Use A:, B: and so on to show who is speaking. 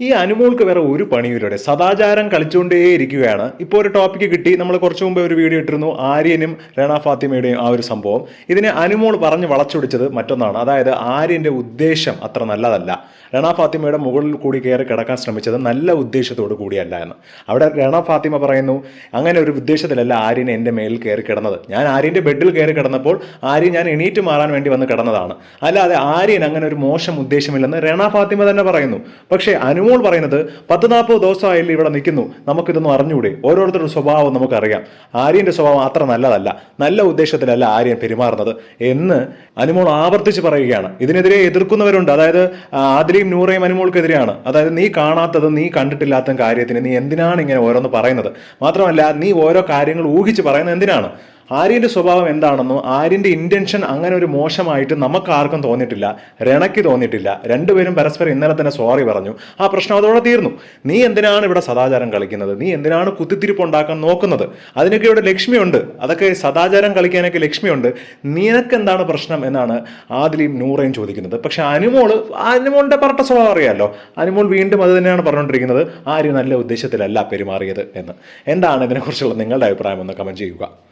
A: ഈ അനുമോൾക്ക് വേറെ ഒരു പണിയിലൂടെ സദാചാരം കളിച്ചുകൊണ്ടേയിരിക്കുകയാണ്. ഇപ്പോൾ ഒരു ടോപ്പിക്ക് കിട്ടി. നമ്മൾ കുറച്ചു മുമ്പ് ഒരു വീഡിയോ ഇട്ടിരുന്നു. ആര്യനും റേണ ഫാത്തിമയുടെയും ആ ഒരു സംഭവം. ഇതിനെ അനുമോൾ പറഞ്ഞ് വളച്ചൊടിച്ചത് മറ്റൊന്നാണ്. അതായത് ആര്യന്റെ ഉദ്ദേശം അത്ര നല്ലതല്ല. റേണ ഫാത്തിമയുടെ മുകളിൽ കൂടി കയറി കിടക്കാൻ ശ്രമിച്ചത് നല്ല ഉദ്ദേശത്തോടു കൂടിയല്ല എന്ന്. അവിടെ റേണ ഫാത്തിമ പറയുന്നു അങ്ങനെ ഒരു ഉദ്ദേശത്തിലല്ല ആര്യൻ എന്റെ മേലിൽ കയറി കിടന്നത്. ഞാൻ ആര്യന്റെ ബെഡിൽ കയറി കിടന്നപ്പോൾ ആര്യൻ ഞാൻ എണീറ്റ് മാറാൻ വേണ്ടി വന്ന് കിടന്നതാണ്. അല്ലാതെ ആര്യൻ അങ്ങനെ ഒരു മോശം ഉദ്ദേശമില്ലെന്ന് റേണ ഫാത്തിമ തന്നെ പറയുന്നു. പക്ഷേ അനുമോൾ പറയുന്നത് പത്ത് നാൽപ്പത് ദിവസമായില്ലേ ഇവിടെ നിൽക്കുന്നു. നമുക്കിതൊന്നും അറിഞ്ഞുകൂടെ ഓരോരുത്തരുടെ സ്വഭാവം നമുക്കറിയാം. ആര്യന്റെ സ്വഭാവം അത്ര നല്ലതല്ല. നല്ല ഉദ്ദേശത്തിലല്ല ആര്യൻ പെരുമാറുന്നത്. എന്ന് അനുമോൾ ആവർത്തിച്ച് പറയുകയാണ്. ഇതിനെതിരെ എതിർക്കുന്നവരുണ്ട്. അതായത് ആതിരയും നൂറയും അനുമോൾക്കെതിരെയാണ്. അതായത് നീ കാണാത്തതും നീ കണ്ടിട്ടില്ലാത്ത കാര്യത്തിന് നീ എന്തിനാണ് ഇങ്ങനെ ഓരോന്ന് പറയുന്നത്? മാത്രമല്ല നീ ഓരോ കാര്യങ്ങൾ ഊഹിച്ച് പറയുന്നത് എന്തിനാണ്? ആര്യന്റെ സ്വഭാവം എന്താണെന്നോ ആര്യന്റെ ഇന്റൻഷൻ അങ്ങനെ ഒരു മോശമായിട്ട് നമുക്ക് ആർക്കും തോന്നിയിട്ടില്ല. രണയ്ക്ക് തോന്നിയിട്ടില്ല. രണ്ടുപേരും പരസ്പരം ഇന്നലെ തന്നെ സോറി പറഞ്ഞു. ആ പ്രശ്നം അതോടെ തീർന്നു. നീ എന്തിനാണ് ഇവിടെ സദാചാരം കളിക്കുന്നത്? നീ എന്തിനാണ് കുത്തിത്തിരിപ്പ് ഉണ്ടാക്കാൻ നോക്കുന്നത്? അതിനൊക്കെ ഇവിടെ ലക്ഷ്മിയുണ്ട്. അതൊക്കെ സദാചാരം കളിക്കാനൊക്കെ ലക്ഷ്മിയുണ്ട്. നിനക്ക് എന്താണ് പ്രശ്നം എന്നാണ് ആദിലിയും നൂറയും ചോദിക്കുന്നത്. പക്ഷെ അനുമോൾ അനുമോളിന്റെ പറഞ്ഞ സ്വഭാവം അറിയാമല്ലോ അനുമോൾ വീണ്ടും അത് തന്നെയാണ് പറഞ്ഞുകൊണ്ടിരിക്കുന്നത് ആര്യ നല്ല ഉദ്ദേശത്തിലല്ല പെരുമാറിയത് എന്ന്. എന്താണ് ഇതിനെക്കുറിച്ചുള്ള നിങ്ങളുടെ അഭിപ്രായം? ഒന്ന് കമന്റ് ചെയ്യുക.